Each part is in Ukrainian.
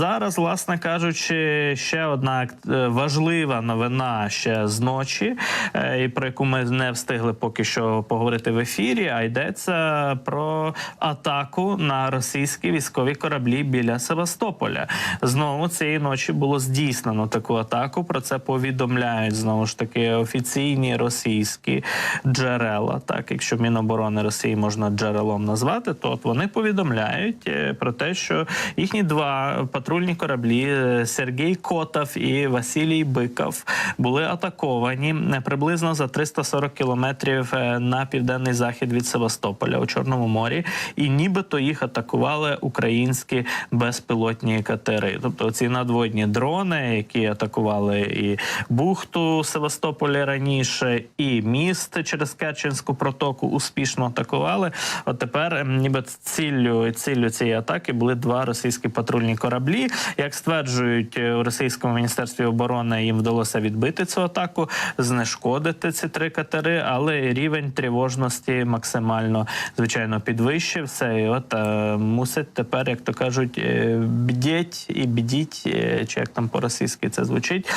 Зараз, власне кажучи, ще одна е, важлива новина ще з ночі, е, і про яку ми не встигли поки що поговорити в ефірі. А йдеться про атаку на російські військові кораблі біля Севастополя. Знову цієї ночі було здійснено таку атаку. Про це повідомляють знову ж таки офіційні російські джерела. Так, якщо Міноборони Росії можна джерелом назвати, то от вони повідомляють е, про те, що їхні два патрульні кораблі е, Сергій Котов і Василій Биков були атаковані е, приблизно за 340 кілометрів е, на південний захід від Севастополя у Чорному морі, і нібито їх атакували українські безпілотні катери, тобто ці надводні дрони, які атакували і бухту Севастополя раніше, і міст через Керченську протоку успішно атакували. От тепер ніби ціллю ціллю цієї атаки були два російські патрульні кораблі. Як стверджують е, у російському міністерстві оборони, їм вдалося відбити цю атаку, знешкодити ці три катери, але рівень тривожності максимально звичайно підвищився. І от е, мусить тепер, як то кажуть, е, бдіть і бдіть, е, чи як там по-російськи це звучить,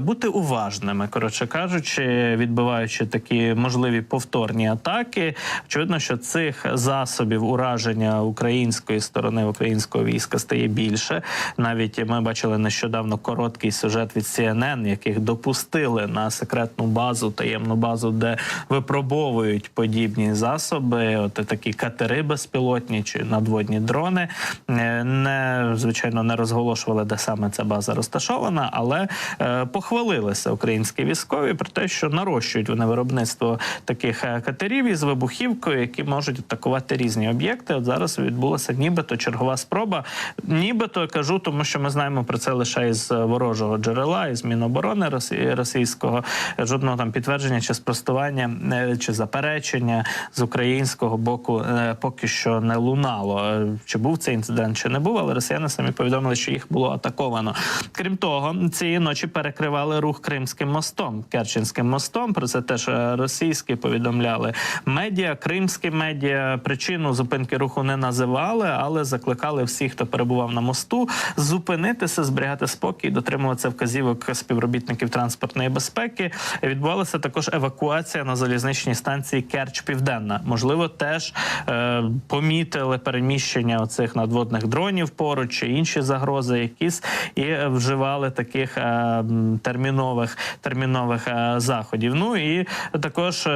бути уважними, коротше кажучи, відбиваючи такі можливі повторні атаки. Очевидно, що цих засобів ураження української сторони українського війська стає більше. Навіть ми бачили нещодавно короткий сюжет від CNN, яких допустили на секретну базу, таємну базу, де випробовують подібні засоби, от такі катери безпілотні чи надводні дрони. Е, Не звичайно не розголошували, де саме ця база розташована, але е, похвалилися українські військові про те, що нарощують вони виробництво таких е, катерів із вибухівкою, які можуть атакувати різні об'єкти. От зараз відбулася нібито чергова спроба. Нібито кажу, тому що ми знаємо про це лише із ворожого джерела, із Міноборони Росі- російського. Жодного там підтвердження чи спростування е, чи заперечення з українського боку е, поки що не лунало. Е, Чи був цей інцидент, чи не був, але росіяни самі повідомили, що їх було атаковано. Крім того, цієї ночі перекривали рух Кримським мостом, Керченським мостом. Про це теж е, російські повідомляли медіа, кримські медіа. Причину зупинки руху не називали, але закликали всіх, хто перебував на мосту, зупинитися, зберігати спокій, дотримуватися вказівок співробітників транспортної безпеки. Відбувалася також евакуація на залізничній станції Керч Південна. Можливо, теж е, помітили переміщення оцих надводних дронів поруч чи інші загрози, якісь і е, вживали таких е, термінових термінових е, заходів. Ну і також е,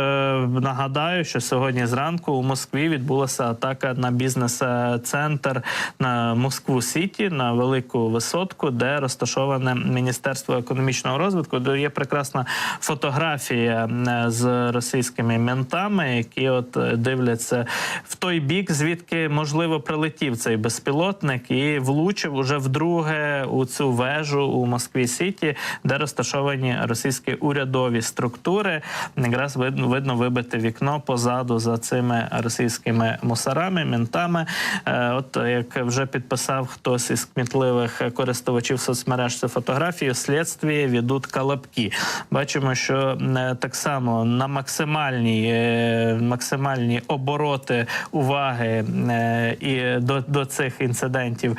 нагадаю, що сьогодні зранку у Москві відбулася атака на бізнес-центр на Москву Сіті на велику висотку, де розташоване Міністерство економічного розвитку. Де є прекрасна фотографія е, з російськими ментами, які от е, дивляться в той бік, звідки можливо прилетів цей безпілотник, і влучив уже вдруге у цю вежу у Москві Сіті, де розташовані російські урядові структури. Якраз видно, видно вибите вікно позаду за цими російськими мусорами, ментами. Е, От як вже підписав хтось із кмітливих користувачів соцмереж цю фотографію, слідстві ведуть колобки. Бачимо, що так само на максимальні, е, максимальні обороти уваги е, і до, до цих інцидентів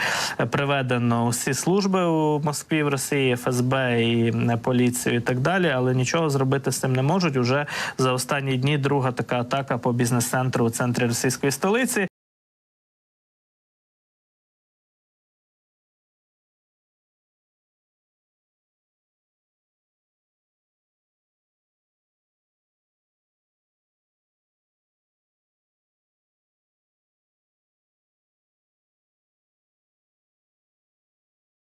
приведено усі служби у Москві, в Росії, ФСБ і поліцію і так далі, але нічого зробити з цим не можуть. Уже за останні дні друга така атака по бізнес-центру у центрі російської столиці.